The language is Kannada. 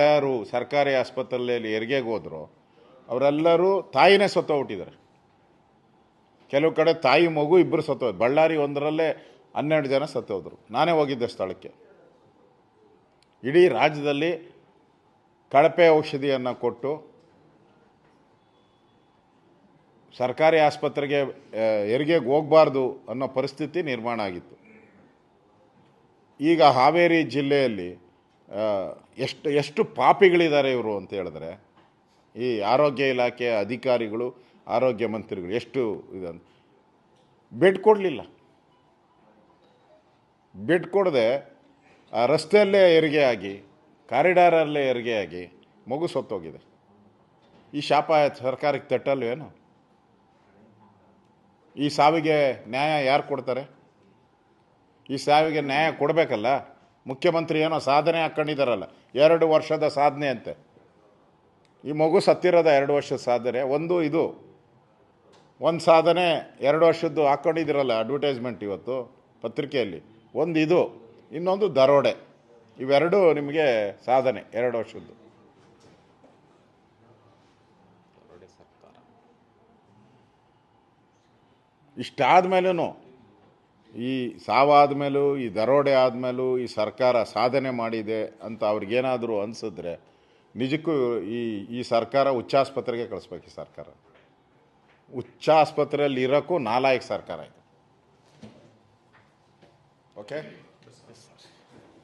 ಯಾರು ಸರ್ಕಾರಿ ಆಸ್ಪತ್ರೆಯಲ್ಲಿ ಹೆರಿಗೆಗೆ ಹೋದ್ರು, ಅವರೆಲ್ಲರೂ ತಾಯಿನೇ ಸತ್ತೋಗ್ಬಿಟ್ಟಿದ್ದಾರೆ ಕೆಲವು ಕಡೆ ತಾಯಿ, ಮಗು ಇಬ್ಬರು ಸತ್ತೋದ್ರು ಬಳ್ಳಾರಿ ಒಂದರಲ್ಲೇ ಹನ್ನೆರಡು ಜನ ಸತ್ತೋದ್ರು ನಾನೇ ಹೋಗಿದ್ದೆ ಸ್ಥಳಕ್ಕೆ. ಇಡೀ ರಾಜ್ಯದಲ್ಲಿ ಕಳಪೆ ಔಷಧಿಯನ್ನು ಕೊಟ್ಟು ಸರ್ಕಾರಿ ಆಸ್ಪತ್ರೆಗೆ ಹೆರಿಗೆಗೆ ಹೋಗಬಾರ್ದು ಅನ್ನೋ ಪರಿಸ್ಥಿತಿ ನಿರ್ಮಾಣ ಆಗಿತ್ತು. ಈಗ ಹಾವೇರಿ ಜಿಲ್ಲೆಯಲ್ಲಿ ಎಷ್ಟು ಎಷ್ಟು ಪಾಪಿಗಳಿದ್ದಾರೆ ಇವರು ಅಂತ ಹೇಳಿದ್ರೆ, ಈ ಆರೋಗ್ಯ ಇಲಾಖೆಯ ಅಧಿಕಾರಿಗಳು, ಆರೋಗ್ಯ ಮಂತ್ರಿಗಳು ಎಷ್ಟು ಇದಂತ ಬೆಡ್ ಕೊಡಲಿಲ್ಲ. ಬೆಡ್ ಕೊಡದೆ, ಆ ರಸ್ತೆಯಲ್ಲೇ ಹೆರಿಗೆ ಆಗಿ, ಕಾರಿಡಾರಲ್ಲೇ ಹೆರಿಗೆ ಆಗಿ ಮಗು ಸತ್ತೋಗಿದೆ. ಈ ಶಾಪ ಸರ್ಕಾರಕ್ಕೆ ತಟ್ಟಲ್ವೇನು ಈ ಸಾವಿಗೆ ನ್ಯಾಯ ಯಾರು ಕೊಡ್ತಾರೆ? ಈ ಸಾವಿಗೆ ನ್ಯಾಯ ಕೊಡಬೇಕಲ್ಲ? ಮುಖ್ಯಮಂತ್ರಿ ಏನೋ ಸಾಧನೆ ಹಾಕ್ಕೊಂಡಿದ್ದಾರಲ್ಲ ಎರಡು ವರ್ಷದ ಸಾಧನೆ ಅಂತೆ. ಈ ಮಗು ಸತ್ತಿರೋದ ಎರಡು ವರ್ಷದ ಸಾಧನೆ, ಒಂದು ಇದು. ಒಂದು ಸಾಧನೆ ಎರಡು ವರ್ಷದ್ದು ಹಾಕ್ಕೊಂಡಿದ್ದೀರಲ್ಲ ಅಡ್ವರ್ಟೈಸ್ಮೆಂಟ್ ಇವತ್ತು ಪತ್ರಿಕೆಯಲ್ಲಿ, ಒಂದು ಇದು, ಇನ್ನೊಂದು ದರೋಡೆ. ಇವೆರಡು ನಿಮಗೆ ಸಾಧನೆ ಎರಡು ವರ್ಷದ್ದು. ಇಷ್ಟಾದ ಮೇಲೂ ಈ ಸಾವಾದ ಮೇಲೂ ಈ ದರೋಡೆ ಆದಮೇಲೂ ಈ ಸರ್ಕಾರ ಸಾಧನೆ ಮಾಡಿದೆ ಅಂತ ಅವ್ರಿಗೇನಾದರೂ ಅನಿಸಿದ್ರೆ ನಿಜಕ್ಕೂ ಈ ಈ ಸರ್ಕಾರ ಉಚ್ಚಾಸ್ಪತ್ರೆಗೆ ಕಳಿಸ್ಬೇಕು, ಈ ಸರ್ಕಾರ. ಉಚ್ಚಾಸ್ಪತ್ರೆಯಲ್ಲಿ ಇರೋಕ್ಕೂ ನಾಲಾಯಕ್ ಸರ್ಕಾರ ಇದು. ಓಕೆ